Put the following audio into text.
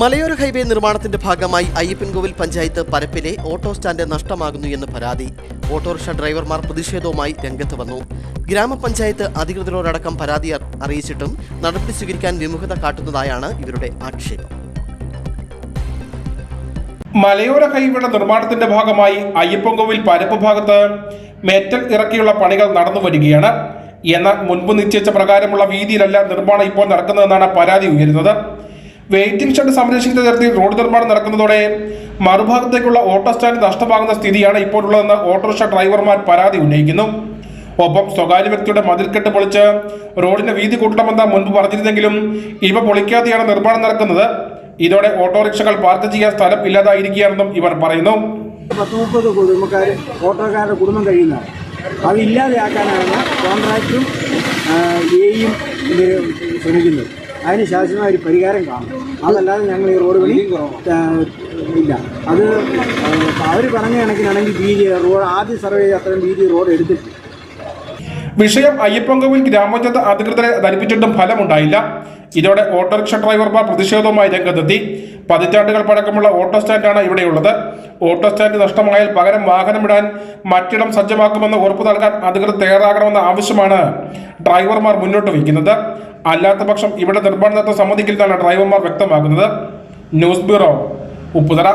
മലയോര ഹൈവേ നിർമ്മാണത്തിന്റെ ഭാഗമായി അയ്യപ്പൻകോവിൽ പഞ്ചായത്ത് പരപ്പിലെ ഓട്ടോ സ്റ്റാൻഡ് നഷ്ടമാകുന്നു എന്ന് പരാതി. ഓട്ടോറിക്ഷ ഡ്രൈവർമാർ പ്രതിഷേധവുമായി രംഗത്ത് വന്നു. ഗ്രാമപഞ്ചായത്ത് അധികൃതരോടടക്കം പരാതി അറിയിച്ചിട്ടും നടപടി സ്വീകരിക്കാൻ വിമുഖത കാട്ടുന്നതായാണ് ഇവരുടെ ആക്ഷേപം. മലയോര ഹൈവേയുടെ നിർമ്മാണത്തിന്റെ ഭാഗമായി അയ്യപ്പൻകോവിൽ പരപ്പ് ഭാഗത്ത് മെറ്റൽ ഇറക്കിയുള്ള പണികൾ നടന്നു വരികയാണ്. എന്നാൽ മുൻപ് നിശ്ചയിച്ച പ്രകാരമുള്ള വീതിയിലല്ല നിർമ്മാണം ഇപ്പോൾ നടക്കുന്നതെന്നാണ് പരാതി ഉയരുന്നത്. വെയിറ്റിംഗ് ഷെഡ് സംരക്ഷിക്കുന്ന തരത്തിൽ റോഡ് നിർമ്മാണം നടക്കുന്നതോടെ മറുഭാഗത്തേക്കുള്ള ഓട്ടോ സ്റ്റാൻഡ് നഷ്ടമാകുന്ന സ്ഥിതിയാണ് ഇപ്പോഴുള്ളതെന്ന് ഓട്ടോറിക്ഷ ഡ്രൈവർമാർ പരാതി ഉന്നയിക്കുന്നു. ഒപ്പം സ്വകാര്യ വ്യക്തിയുടെ മതിൽക്കെട്ട് പൊളിച്ച് റോഡിന്റെ വീതി കൂട്ടണമെന്ന് മുൻപ് പറഞ്ഞിരുന്നെങ്കിലും ഇവ പൊളിക്കാതെയാണ് നിർമ്മാണം നടക്കുന്നത്. ഇതോടെ ഓട്ടോറിക്ഷകൾ പാർക്ക് ചെയ്യാൻ സ്ഥലം ഇല്ലാതായിരിക്കുകയാണെന്നും ഇവർ പറയുന്നു. പത്ത് മുപ്പത് കുടുംബക്കാർ ഓട്ടോക്കാരുടെ കുടുംബം കഴിയുന്നതാണ് ശ്രമിക്കുന്നത്. അതിന് ശാശ്വതമായ ഒരു പരിഹാരം കാണും. അതല്ലാതെ ഞങ്ങൾ ഈ റോഡ് പണി ഇല്ല. അത് അവർ പറഞ്ഞ കണക്കിനാണെങ്കിൽ ബി ജി റോഡ് ആദ്യ സർവേ അത്രയും ബി ജി റോഡ് എടുത്തിട്ടില്ല. വിഷയം അയ്യപ്പൻകോവിൽ ഗ്രാമപഞ്ചായത്ത് അധികൃതരെ ധരിപ്പിച്ചിട്ടും ഫലമുണ്ടായില്ല. ഇതോടെ ഓട്ടോറിക്ഷ ഡ്രൈവർമാർ പ്രതിഷേധവുമായി രംഗത്തെത്തി. പതിറ്റാണ്ടുകൾ പഴക്കമുള്ള ഓട്ടോ സ്റ്റാൻഡാണ് ഇവിടെയുള്ളത്. ഓട്ടോ സ്റ്റാൻഡ് നഷ്ടമായാൽ പകരം വാഹനം വാഹനമിടാൻ മറ്റിടം സജ്ജമാക്കുമെന്ന് ഉറപ്പു നൽകാൻ അധികൃതർ തയ്യാറാകണമെന്ന ആവശ്യമാണ് ഡ്രൈവർമാർ മുന്നോട്ട് വയ്ക്കുന്നത്. അല്ലാത്ത പക്ഷം ഇവിടെ നിർബന്ധത്തെ സമ്മതിക്കില്ലെന്നാണ് ഡ്രൈവർമാർ വ്യക്തമാക്കുന്നത്. News bureau Upputhara.